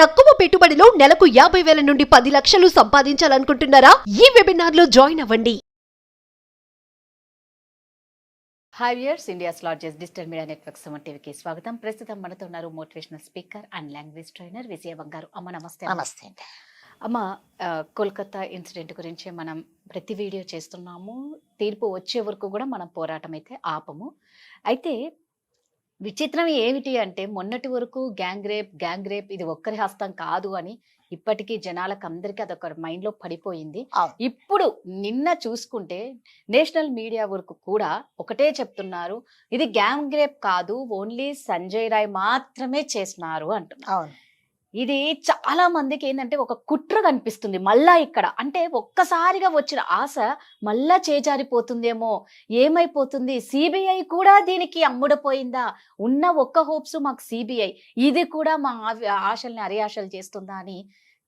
తక్కువ పెట్టుబడిలో నెలకు యాభై వేల నుండి పది లక్షలు సంపాదించాలనుకుంటున్నారా? ఈ వెబినార్లో జాయిన్ అవ్వండి. Hi viewers India's largest digital media network Suman టీవీకి స్వాగతం. ప్రస్తుతం మనతో ఉన్నారు motivational speaker and language trainer Vijaya Bangaru. అమ్మ నమస్తే. నమస్తే అమ్మ కోల్కతా ఇన్సిడెంట్ గురించి మనం ప్రతి వీడియో చేస్తున్నాము. తీర్పు వచ్చే వరకు కూడా మనం పోరాటం అయితే ఆపము. అయితే విచిత్రం ఏమిటి అంటే మొన్నటి వరకు గ్యాంగ్ రేప్ గ్యాంగ్ రేప్ ఇది ఒక్కరి హస్తం కాదు అని ఇప్పటికీ జనాలకు అందరికీ అదొక మైండ్లో పడిపోయింది. అవును. ఇప్పుడు నిన్న చూసుకుంటే నేషనల్ మీడియా వరకు కూడా ఒకటే చెప్తున్నారు ఇది గ్యాంగ్ రేప్ కాదు ఓన్లీ సంజయ్ రాయ్ మాత్రమే చేసినారు అంటున్నారు. ఇది చాలా మందికి ఏంటంటే ఒక కుట్ర కనిపిస్తుంది మళ్ళా ఇక్కడ. అంటే ఒక్కసారిగా వచ్చిన ఆశ మళ్ళా చేజారిపోతుందేమో ఏమైపోతుంది? సిబిఐ కూడా దీనికి అమ్ముడపోయిందా? ఉన్న ఒక్క హోప్స్ మాకు సిబిఐ ఇది కూడా మా ఆశల్ని అరియాశలు చేస్తుందా అని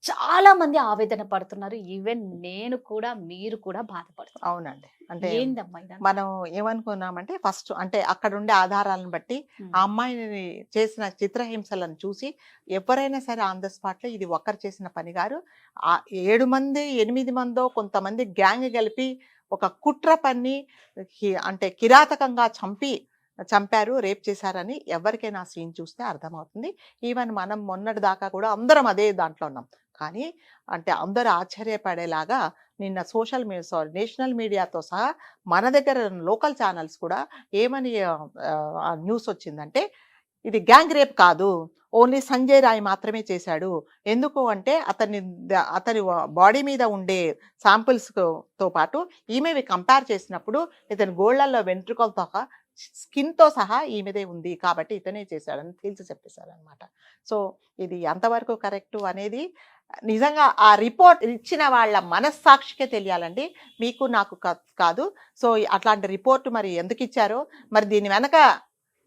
చాలా మంది ఆవేదన పడుతున్నారు. ఈవెన్ నేను కూడా మీరు కూడా బాధపడుతున్నారు. అవునండి. అంటే ఏందమ్మా? మనం ఏమనుకున్నామంటే ఫస్ట్ అంటే అక్కడ ఉండే ఆధారాలను బట్టి. ఆ అమ్మాయిని చేసిన చిత్రహింసలను చూసి ఎవరైనా సరే ఆన్ ద స్పాట్లో ఇది ఒక్కరు చేసిన పని గారు ఆ ఏడు మంది ఎనిమిది మందో కొంతమంది గ్యాంగ్ కలిపి ఒక కుట్ర పన్ని కి- అంటే కిరాతకంగా చంపి చంపారు రేప్ చేశారని ఎవరికైనా సీన్ చూస్తే అర్థమవుతుంది. ఈవెన్ మనం మొన్నటి దాకా కూడా అందరం అదే దాంట్లో ఉన్నాం. కానీ అంటే అందరూ ఆశ్చర్యపడేలాగా నిన్న సోషల్ మీడియా సారీ నేషనల్ మీడియాతో సహా మన దగ్గర లోకల్ ఛానల్స్ కూడా ఏమని న్యూస్ వచ్చిందంటే ఇది గ్యాంగ్ రేప్ కాదు ఓన్లీ సంజయ్ రాయ్ మాత్రమే చేశాడు. ఎందుకు అంటే అతని అతని బాడీ మీద ఉండే samples తో పాటు ఈమెవి కంపేర్ చేసినప్పుడు ఇతని గోళ్ళలో వెంట్రుకలతో సహా ఈ మీదే సహా ఈమెదే ఉంది కాబట్టి ఇతనే చేశాడని తేల్చి చెప్పేశారు అనమాట సో ఇది ఎంతవరకు కరెక్ట్ అనేది నిజంగా ఆ రిపోర్ట్ ఇచ్చిన వాళ్ళ మనస్సాక్షికే తెలియాలండి. మీకు నాకు కాదు. సో అట్లాంటి రిపోర్ట్ మరి ఎందుకు ఇచ్చారో మరి దీని వెనక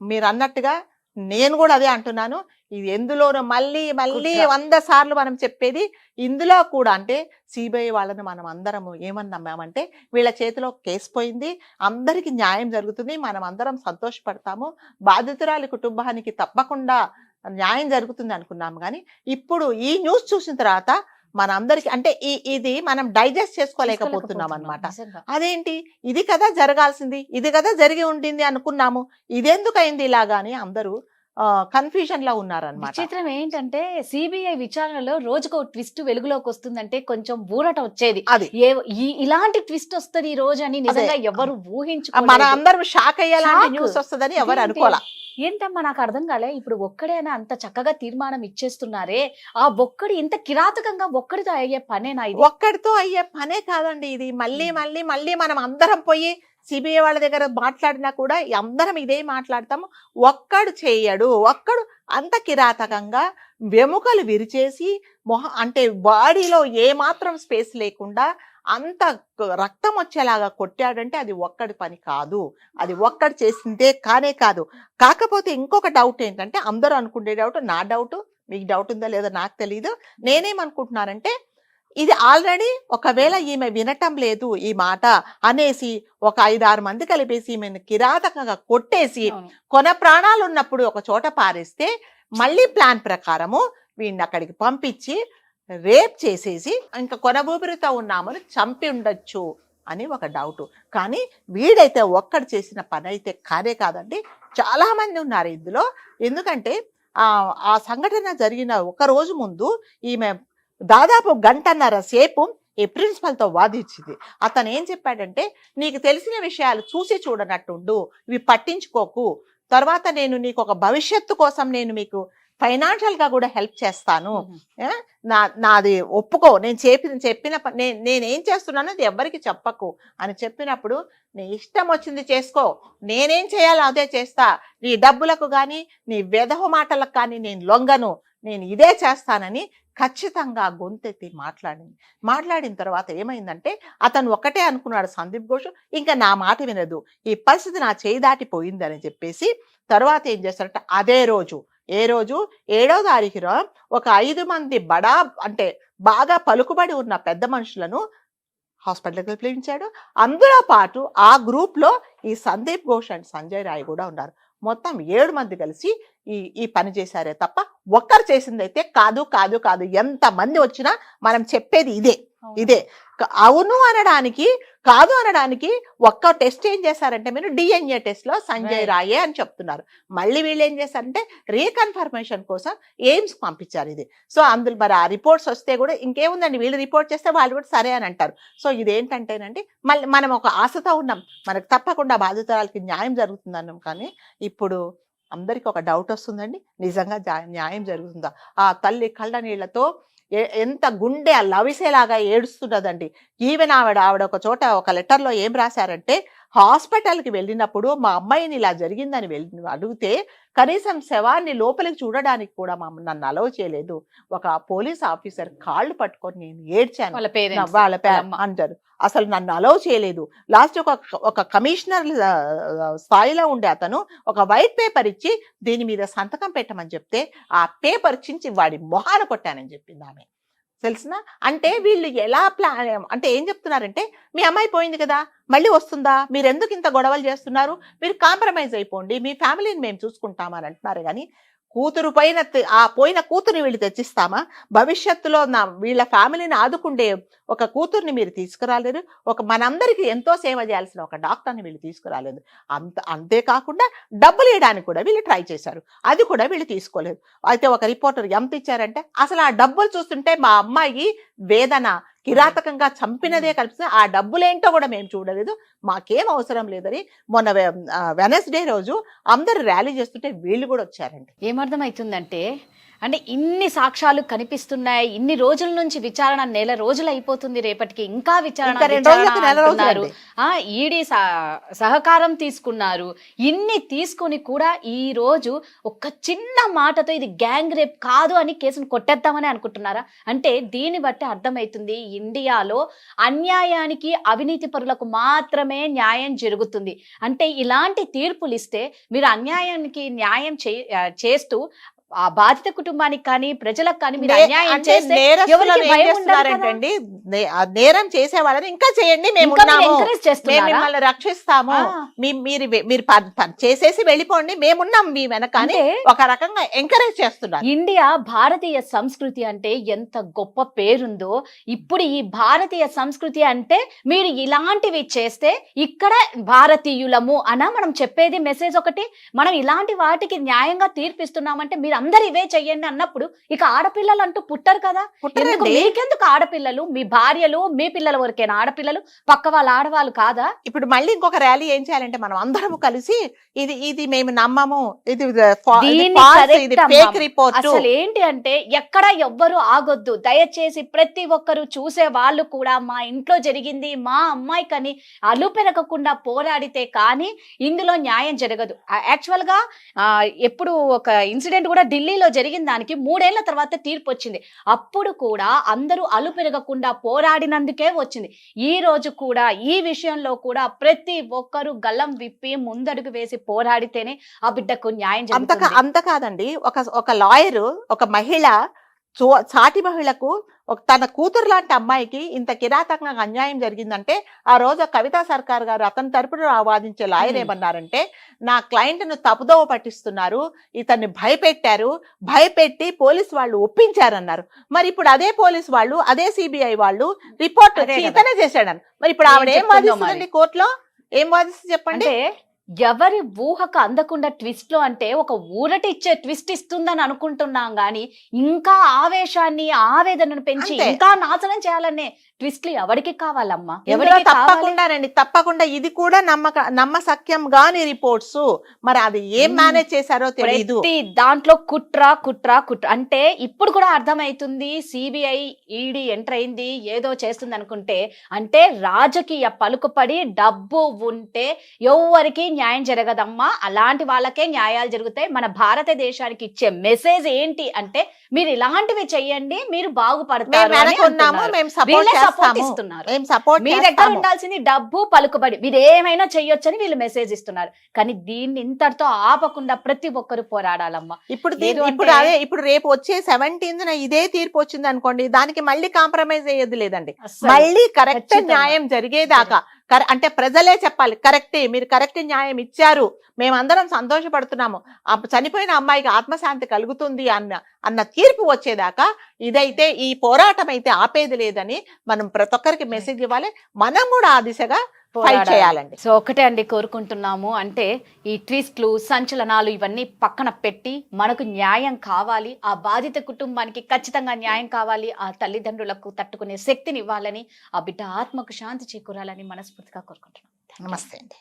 మీరు అన్నట్టుగా నేను కూడా అదే అంటున్నాను. ఇది ఎందులోనూ మళ్ళీ మళ్ళీ. వంద సార్లు మనం చెప్పేది ఇందులో కూడా. అంటే సిబిఐ వాళ్ళని మనం అందరము ఏమని నమ్మామంటే వీళ్ళ చేతిలో కేసు పోయింది అందరికీ న్యాయం జరుగుతుంది మనం అందరం సంతోషపడతాము బాధితురాలి కుటుంబానికి తప్పకుండా న్యాయం జరుగుతుంది అనుకున్నాము. కానీ ఇప్పుడు ఈ న్యూస్ చూసిన తర్వాత మనందరికి అంటే ఈ ఇది మనం డైజెస్ట్ చేసుకోలేకపోతున్నాం అనమాట. అదేంటి? ఇది కదా జరగాల్సింది ఇది కదా జరిగి ఉండింది అనుకున్నాము. ఇదెందుకు అయింది ఇలాగా అని అందరూ కన్ఫ్యూజన్లో ఉన్నారనమాట విచిత్రం ఏంటంటే సిబిఐ విచారణలో రోజుకో ట్విస్ట్ వెలుగులోకి వస్తుందంటే కొంచెం ఊరట వచ్చేది. అది. ఇలాంటి ట్విస్ట్ వస్తుంది ఈ రోజు అని నిజంగా ఎవరు మన ఊహించుకోలేదు. అందరం షాక్ అయ్యేలాంటి. న్యూస్ వస్తుందని ఎవరు? అనుకోలే. ఏంటమ్మా నాకు అర్థం కాలే. ఇప్పుడు ఒక్కడైనా అంత చక్కగా తీర్మానం ఇచ్చేస్తున్నారే ఆ ఒక్కడి ఇంత కిరాతకంగా ఒక్కడితో అయ్యే పనేనా ఇది? ఒక్కడితో అయ్యే పనే కాదండి ఇది. మళ్ళీ. మళ్ళీ మళ్ళీ మనం అందరం పోయి సిబిఐ వాళ్ళ దగ్గర మాట్లాడినా కూడా అందరం ఇదే మాట్లాడతాము. ఒక్కడు చేయడు. ఒక్కడు అంత కిరాతకంగా వెముకలు విరిచేసి మొహ అంటే బాడీలో ఏ మాత్రం స్పేస్ లేకుండా అంత రక్తం వచ్చేలాగా కొట్టాడంటే అది ఒక్కడి పని కాదు. అది ఒక్కడు చేసిందే కానే కాదు. కాకపోతే ఇంకొక డౌట్ ఏంటంటే అందరూ అనుకునే డౌట్ నా డౌట్ మీకు డౌట్ ఉందా లేదో నాకు తెలియదు నేనేమనుకుంటున్నానంటే ఇది ఆల్రెడీ ఒకవేళ ఈమె వినటం లేదు ఈ మాట అనేసి ఒక ఐదారు మంది కలిపేసి ఈమెను కిరాతకంగా కొట్టేసి. కొన ప్రాణాలు ఉన్నప్పుడు ఒక చోట పారేస్తే మళ్ళీ ప్లాన్ ప్రకారము వీడిని అక్కడికి పంపించి రేప్ చేసేసి ఇంకా కొనబోపిరితో ఉన్నామని చంపి ఉండొచ్చు అని ఒక డౌట్. కానీ వీడైతే ఒక్కడు చేసిన పని అయితే కానే కాదండి. చాలామంది ఉన్నారు ఇందులో. ఎందుకంటే ఆ ఆ సంఘటన జరిగిన ఒక రోజు ముందు ఈమె దాదాపు గంటన్నర సేపు ఈ ప్రిన్సిపల్తో వాదించింది. అతను ఏం చెప్పాడంటే నీకు తెలిసిన విషయాలు చూసి చూడనట్టుండు. ఇవి పట్టించుకోకు. తర్వాత నేను నీకు ఒక భవిష్యత్తు కోసం నేను మీకు ఫైనాన్షియల్గా కూడా హెల్ప్ చేస్తాను. నా నాది ఒప్పుకో. నేను చెప్పిన చెప్పిన ప- నే- నేనేం చేస్తున్నానో అది ఎవ్వరికి చెప్పకు. అని చెప్పినప్పుడు నీ ఇష్టం వచ్చింది చేసుకో. నేనేం చేయాలో అదే చేస్తా. నీ డబ్బులకు కానీ నీ వెధవ మాటలకు కానీ నేను లొంగను. నేను ఇదే చేస్తానని ఖచ్చితంగా గొంతెత్తి మాట్లాడింది. మాట్లాడిన తర్వాత ఏమైందంటే అతను ఒక్కటే అనుకున్నాడు సందీప్ ఘోష్ ఇంకా నా మాట వినదు. ఈ పరిస్థితి నా చేయి దాటిపోయిందని చెప్పేసి తర్వాత ఏం చేస్తారంటే అదే రోజు ఏ రోజు? ఏడో తారీఖున ఒక ఐదు మంది బడా అంటే బాగా పలుకుబడి ఉన్న పెద్ద మనుషులను హాస్పిటల్కి పిలిపించాడు. అందులో పాటు ఆ గ్రూప్లో ఈ సందీప్ ఘోష్ అండ్ సంజయ్ రాయ్ కూడా ఉన్నారు. మొత్తం ఏడు మంది కలిసి ఈ ఈ పని చేశారే తప్ప ఒక్కరు చేసిందైతే కాదు కాదు కాదు. ఎంతమంది వచ్చినా మనం చెప్పేది ఇదే. ఇదే. అవును అనడానికి కాదు అనడానికి ఒక్క టెస్ట్ ఏం చేశారంటే మీరు డిఎన్ఏ టెస్ట్లో సంజయ్. రాయే అని చెప్తున్నారు. మళ్ళీ వీళ్ళు ఏం చేశారంటే రీకన్ఫర్మేషన్ కోసం ఎయిమ్స్ పంపించారు ఇది. సో అందులో మరి ఆ రిపోర్ట్స్ వస్తే కూడా ఇంకేముందండి? వీళ్ళు రిపోర్ట్ చేస్తే వాళ్ళు కూడా సరే అని అంటారు. సో ఇదేంటంటేనండి మళ్ళీ మనం ఒక ఆశతో ఉన్నాం. మనకు తప్పకుండా బాధితురాలకి న్యాయం జరుగుతుందన్నాం కానీ ఇప్పుడు అందరికి ఒక డౌట్ వస్తుందండి. నిజంగా న్యాయం జరుగుతుందా? ఆ తల్లి కళ్ళ నీళ్ళతో ఎంత గుండె లవిసేలాగా ఏడుస్తున్నదండి. ఈవెన్ ఆవిడ ఆవిడ ఒక చోట ఒక లెటర్లో ఏం రాశారంటే హాస్పిటల్కి వెళ్ళినప్పుడు మా అమ్మాయిని ఇలా జరిగిందని వెళ్ళి అడిగితే కనీసం శవాన్ని లోపలికి చూడడానికి కూడా మా నన్ను అలవ్ చేయలేదు. ఒక పోలీస్ ఆఫీసర్ కాళ్ళు పట్టుకొని నేను ఏడ్చాను. వాళ్ళ. అంటారు. అసలు నన్ను అలౌ చేయలేదు. లాస్ట్ ఒక ఒక కమిషనర్ స్థాయిలో ఉండే అతను ఒక వైట్ పేపర్ ఇచ్చి దీని మీద సంతకం పెట్టమని చెప్తే ఆ పేపర్ చించి వాడి మొహాన కొట్టానని చెప్పింది ఆమె. తెలిసిన? అంటే వీళ్ళు ఎలా ప్లాన్ అంటే ఏం చెప్తున్నారంటే మీ అమ్మాయి పోయింది కదా మళ్ళీ వస్తుందా? మీరు ఎందుకు ఇంత గొడవలు చేస్తున్నారు? మీరు కాంప్రమైజ్ అయిపోండి. మీ ఫ్యామిలీని మేము చూసుకుంటామని అంటున్నారు. కానీ కూతురు పైన తె- ఆ పోయిన కూతురుని వీళ్ళు తెచ్చిస్తామా? భవిష్యత్తులో నా వీళ్ళ ఫ్యామిలీని ఆదుకుండే ఒక కూతుర్ని మీరు తీసుకురాలేరు. ఒక మనందరికీ ఎంతో సేవ చేయాల్సిన ఒక డాక్టర్ని వీళ్ళు తీసుకురాలేదు అంత అంతేకాకుండా డబ్బులు ఇవ్వడానికి కూడా వీళ్ళు ట్రై చేశారు. అది కూడా వీళ్ళు తీసుకోలేదు. అయితే ఒక రిపోర్టర్ ఎంత ఇచ్చారంటే అసలు ఆ డబ్బులు చూస్తుంటే మా అమ్మాయి వేదన కిరాతకంగా చంపినదే కనిపిస్తుంది ఆ డబ్బులేంటో కూడా మేము చూడలేదు. మాకేం అవసరం లేదని మొన్న వెనస్డే రోజు అందరు ర్యాలీ చేస్తుంటే వీళ్ళు కూడా వచ్చారండి. ఏమర్థమవుతుందంటే అంటే ఇన్ని సాక్ష్యాలు కనిపిస్తున్నాయి ఇన్ని రోజుల నుంచి విచారణ నెల రోజులు అయిపోతుంది రేపటికి ఇంకా విచారణ ఈడీ సహకారం తీసుకున్నారు. ఇన్ని తీసుకొని కూడా ఈ రోజు ఒక చిన్న మాటతో ఇది గ్యాంగ్ రేప్ కాదు అని కేసును కొట్టేద్దామని అనుకుంటున్నారా? అంటే దీన్ని బట్టి అర్థమవుతుంది ఇండియాలో అన్యాయానికి అవినీతి పరులకు మాత్రమే న్యాయం జరుగుతుంది. అంటే ఇలాంటి తీర్పులు ఇస్తే మీరు అన్యాయానికి న్యాయం చేస్తూ ఆ బాధిత కుటుంబానికి కానీ ప్రజలకు కానీ మీరు అన్యాయం చేస్తే నేరం చేసే వాళ్ళని ఇంకా చేయండి మేము? మిమ్మల్ని రక్షిస్తాము. మీరు మీరు చేసేసి వెళ్ళిపోండి మేమున్నాం మీ వెనక ఒక రకంగా ఎంకరేజ్ చేస్తున్నారు. ఇండియా భారతీయ సంస్కృతి అంటే ఎంత గొప్ప పేరుందో ఇప్పుడు ఈ భారతీయ సంస్కృతి అంటే మీరు ఇలాంటివి చేస్తే ఇక్కడ భారతీయులము అన మనం చెప్పేది మెసేజ్ ఒకటి మనం ఇలాంటి వాటికి న్యాయంగా తీర్పిస్తున్నామంటే మీరు అందరు ఇవే చెయ్యండి అన్నప్పుడు ఇక ఆడపిల్లలు అంటూ పుట్టరు కదా. ఎందుకు. మీకెందుకు ఆడపిల్లలు? మీ భార్యలు మీ పిల్లల వరకేనా ఆడపిల్లలు? పక్క వాళ్ళ ఆడవాళ్ళు కాదా? ఇప్పుడు మళ్ళీ ఇంకొక ర్యాలీ ఏం చేయాలంటే మనం అందరం కలిసి ఇది ఇది మేము నమ్మము ఇది అసలు ఏంటి అంటే ఎక్కడ ఎవ్వరు ఆగొద్దు. దయచేసి ప్రతి ఒక్కరు చూసే వాళ్ళు కూడా మా ఇంట్లో జరిగింది మా అమ్మాయికని అలు పెరగకుండా పోరాడితే కానీ ఇందులో న్యాయం జరగదు. యాక్చువల్గా ఎప్పుడు ఒక ఇన్సిడెంట్ కూడా ఢిల్లీలో జరిగిన దానికి మూడేళ్ళ తర్వాత తీర్పు వచ్చింది. అప్పుడు కూడా అందరూ అలు పెరగకుండా పోరాడినందుకే వచ్చింది. ఈ రోజు కూడా ఈ విషయంలో కూడా ప్రతి ఒక్కరు గల్లం విప్పి ముందడుగు వేసి పోరాడితేనే ఆ బిడ్డకు న్యాయం అంత అంత కాదండి ఒక ఒక లాయర్ ఒక మహిళ చో- సాటి మహిళకు ఒక తన కూతురు లాంటి అమ్మాయికి ఇంత కిరాతకంగా అన్యాయం జరిగిందంటే ఆ రోజు కవితా సర్కార్ గారు అతని తరపున వాదించే లాయర్. ఏమన్నారంటే నా క్లయింట్ను తప్పుదోవ పట్టిస్తున్నారు ఇతన్ని భయపెట్టారు భయపెట్టి పోలీస్ వాళ్ళు ఒప్పించారన్నారు. మరి ఇప్పుడు అదే పోలీస్ వాళ్ళు అదే సిబిఐ వాళ్ళు రిపోర్ట్. ఇతనే చేశాడని. మరి ఇప్పుడు ఆవిడ ఏం వాదిస్తుందండి కోర్టులో? ఏం వాదిస్తుంది చెప్పండి? ఎవరి ఊహకు అందకుండా ట్విస్ట్లో అంటే ఒక ఊరట ఇచ్చే ట్విస్ట్ ఇస్తుందని అనుకుంటున్నాం గాని ఇంకా ఆవేశాన్ని ఆవేదనను పెంచి. ఇంకా నాశనం చేయాలనే ట్విస్ట్లు ఎవరికి కావాలమ్మా? ఎవరికి తప్పకుండానండి తప్పకుండా ఇది కూడా నమ్మక నమ్మసక్యం గాని రిపోర్ట్స్. మరి అది ఏం. మేనేజ్ చేశారో తెలియదు దాంట్లో కుట్ర కుట్ర కుట్ర. అంటే ఇప్పుడు కూడా అర్థమైతుంది సిబిఐ ఈడీ ఎంటర్ అయింది ఏదో చేస్తుంది అనుకుంటే అంటే రాజకీయ పలుకుపడి డబ్బు ఉంటే ఎవరికి న్యాయం జరగదమ్మా? అలాంటి వాళ్ళకే న్యాయాలు జరుగుతాయి. మన భారతదేశానికి ఇచ్చే మెసేజ్ ఏంటి అంటే మీరు ఇలాంటివి చెయ్యండి మీరు బాగుపడతారు మీ దగ్గర ఉండాల్సింది డబ్బు పలుకుబడి. మీరు ఏమైనా చెయ్యొచ్చని వీళ్ళు మెసేజ్ ఇస్తున్నారు. కానీ దీన్ని ఇంతటితో ఆపకుండా ప్రతి ఒక్కరు పోరాడాలమ్మా. ఇప్పుడు ఇప్పుడు అదే ఇప్పుడు రేపు వచ్చే సెవెంటీన్త్ ఇదే తీర్పు వచ్చింది అనుకోండి దానికి మళ్ళీ కాంప్రమైజ్ అయ్యేది లేదండి. మళ్ళీ కరెక్ట్. న్యాయం జరిగేదాకా అంటే ప్రజలే చెప్పాలి. కరెక్టే మీరు కరెక్ట్ న్యాయం ఇచ్చారు. మేమందరం సంతోషపడుతున్నాము. చనిపోయిన అమ్మాయికి ఆత్మశాంతి కలుగుతుంది అన్న అన్న తీర్పు వచ్చేదాకా ఇదైతే ఈ పోరాటం అయితే ఆపేది లేదని మనం ప్రతి ఒక్కరికి మెసేజ్ ఇవ్వాలి. మనం కూడా ఆ దిశగా ఫైట్. చేయాలండి. సో ఒకటే అండి కోరుకుంటున్నాము. అంటే ఈ ట్విస్ట్లు సంచలనాలు ఇవన్నీ పక్కన పెట్టి మనకు న్యాయం కావాలి ఆ బాధిత కుటుంబానికి ఖచ్చితంగా న్యాయం కావాలి ఆ తల్లిదండ్రులకు తట్టుకునే శక్తిని ఇవ్వాలని ఆ బిడ్డ ఆత్మకు శాంతి చేకూరాలని మనస్ఫూర్తిగా కోరుకుంటున్నాం. నమస్తే అండి.